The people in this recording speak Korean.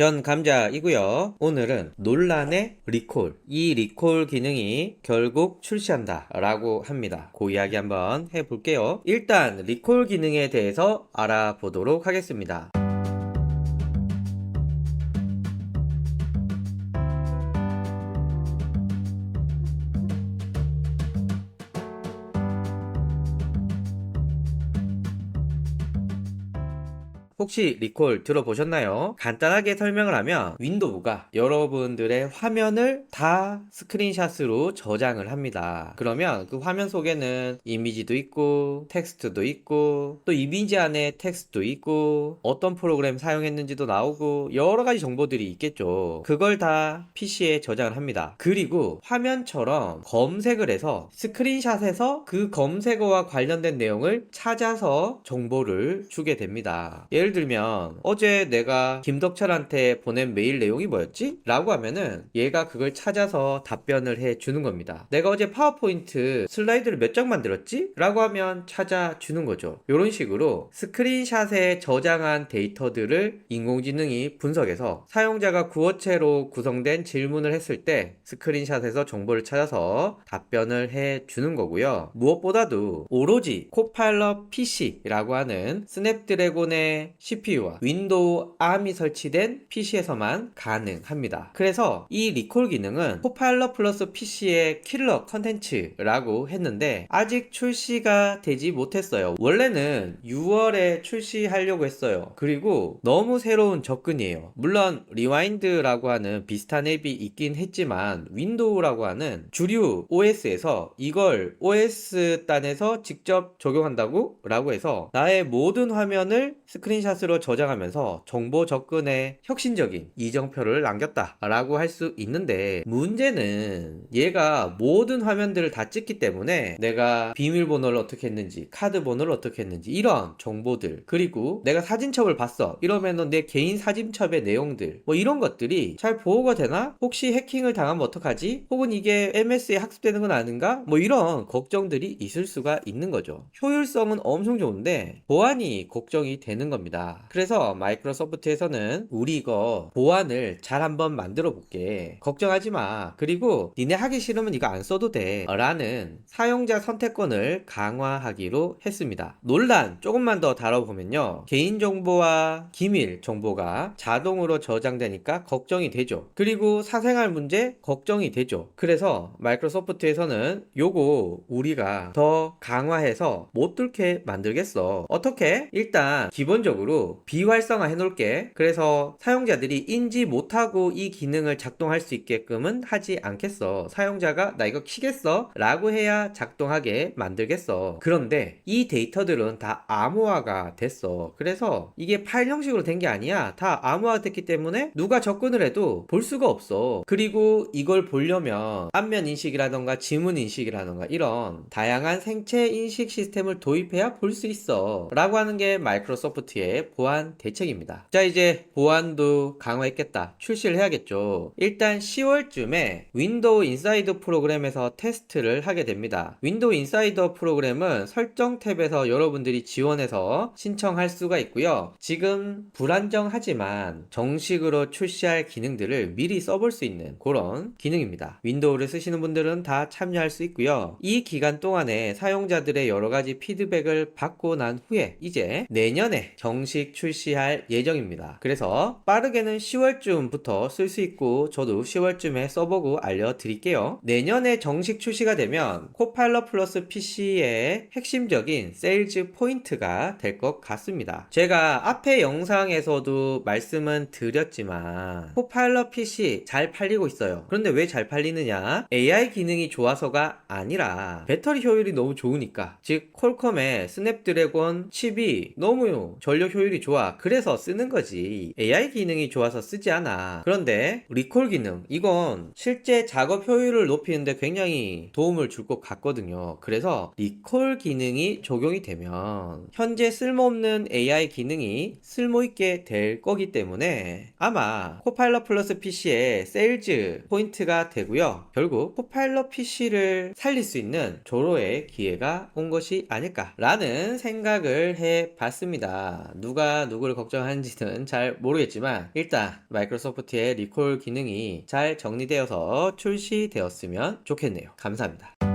전 감자이고요. 오늘은 논란의 리콜, 이 리콜 기능이 결국 출시한다 라고 합니다. 그 이야기 한번 해볼게요. 일단 리콜 기능에 대해서 알아보도록 하겠습니다. 혹시 리콜 들어보셨나요? 간단하게 설명을 하면 윈도우가 여러분들의 화면을 다 스크린샷으로 저장을 합니다. 그러면 그 화면 속에는 이미지도 있고 텍스트도 있고 또 이미지 안에 텍스트도 있고 어떤 프로그램 사용했는지도 나오고 여러 가지 정보들이 있겠죠. 그걸 다 PC에 저장을 합니다. 그리고 화면처럼 검색을 해서 스크린샷에서 그 검색어와 관련된 내용을 찾아서 정보를 주게 됩니다. 예를 들면 어제 내가 김덕철한테 보낸 메일 내용이 뭐였지? 라고 하면은 얘가 그걸 찾아서 답변을 해 주는 겁니다. 내가 어제 파워포인트 슬라이드를 몇 장 만들었지? 라고 하면 찾아주는 거죠. 이런 식으로 스크린샷에 저장한 데이터들을 인공지능이 분석해서 사용자가 구어체로 구성된 질문을 했을 때 스크린샷에서 정보를 찾아서 답변을 해 주는 거고요. 무엇보다도 오로지 코파일럿 PC라고 하는 스냅드래곤의 CPU와 윈도우 ARM이 설치된 PC에서만 가능합니다. 그래서 이 리콜 기능은 코파일럿 플러스 PC의 킬러 컨텐츠라고 했는데 아직 출시가 되지 못했어요. 원래는 6월에 출시하려고 했어요. 그리고 너무 새로운 접근이에요. 물론 리와인드라고 하는 비슷한 앱이 있긴 했지만 윈도우라고 하는 주류 OS에서 이걸 OS 단에서 직접 적용한다고? 라고 해서 나의 모든 화면을 스크린샷 으로 저장하면서 정보 접근에 혁신적인 이정표를 남겼다 라고 할 수 있는데 문제는 얘가 모든 화면들을 다 찍기 때문에 내가 비밀번호를 어떻게 했는지 카드 번호를 어떻게 했는지 이런 정보들 그리고 내가 사진첩을 봤어 이러면은 내 개인 사진첩의 내용들 뭐 이런 것들이 잘 보호가 되나? 혹시 해킹을 당하면 어떡하지? 혹은 이게 MS에 학습되는 건 아닌가? 뭐 이런 걱정들이 있을 수가 있는 거죠. 효율성은 엄청 좋은데 보안이 걱정이 되는 겁니다. 그래서 마이크로소프트에서는 우리 이거 보안을 잘 한번 만들어 볼게. 걱정하지 마. 그리고 니네 하기 싫으면 이거 안 써도 돼. 라는 사용자 선택권을 강화하기로 했습니다. 논란 조금만 더 다뤄보면요. 개인정보와 기밀 정보가 자동으로 저장되니까 걱정이 되죠. 그리고 사생활 문제 걱정이 되죠. 그래서 마이크로소프트에서는 요거 우리가 더 강화해서 못 뚫게 만들겠어. 어떻게? 일단 기본적으로 비활성화 해놓을게. 그래서 사용자들이 인지 못하고 이 기능을 작동할 수 있게끔은 하지 않겠어. 사용자가 나 이거 키겠어? 라고 해야 작동하게 만들겠어. 그런데 이 데이터들은 다 암호화가 됐어. 그래서 이게 파일 형식으로 된 게 아니야. 다 암호화 됐기 때문에 누가 접근을 해도 볼 수가 없어. 그리고 이걸 보려면 안면 인식이라던가 지문 인식이라던가 이런 다양한 생체 인식 시스템을 도입해야 볼 수 있어. 라고 하는 게 마이크로소프트의 보안 대책입니다. 자, 이제 보안도 강화했겠다. 출시를 해야겠죠. 일단 10월쯤에 윈도우 인사이드 프로그램에서 테스트를 하게 됩니다. 윈도우 인사이더 프로그램은 설정 탭에서 여러분들이 지원해서 신청할 수가 있고요. 지금 불안정하지만 정식으로 출시할 기능들을 미리 써볼 수 있는 그런 기능입니다. 윈도우를 쓰시는 분들은 다 참여할 수 있고요. 이 기간 동안에 사용자들의 여러 가지 피드백을 받고 난 후에 이제 내년에 정식 출시할 예정입니다. 그래서 빠르게는 10월쯤부터 쓸 수 있고 저도 10월쯤에 써보고 알려드릴게요. 내년에 정식 출시가 되면 코파일럿 플러스 PC의 핵심적인 세일즈 포인트가 될 것 같습니다. 제가 앞에 영상에서도 말씀은 드렸지만 코파일럿 PC 잘 팔리고 있어요. 그런데 왜 잘 팔리느냐? AI 기능이 좋아서가 아니라 배터리 효율이 너무 좋으니까 즉 콜컴의 스냅드래곤 칩이 너무 전력 효율이 좋아. 그래서 쓰는 거지. AI 기능이 좋아서 쓰지 않아. 그런데 리콜 기능 이건 실제 작업 효율을 높이는데 굉장히 도움을 줄 것 같거든요. 그래서 리콜 기능이 적용이 되면 현재 쓸모없는 AI 기능이 쓸모있게 될 거기 때문에 아마 코파일럿 플러스 PC의 세일즈 포인트가 되고요. 결국 코파일럿 PC를 살릴 수 있는 조로의 기회가 온 것이 아닐까라는 생각을 해 봤습니다. 누가 누구를 걱정하는지는 잘 모르겠지만 일단 마이크로소프트의 리콜 기능이 잘 정리되어서 출시되었으면 좋겠네요. 감사합니다.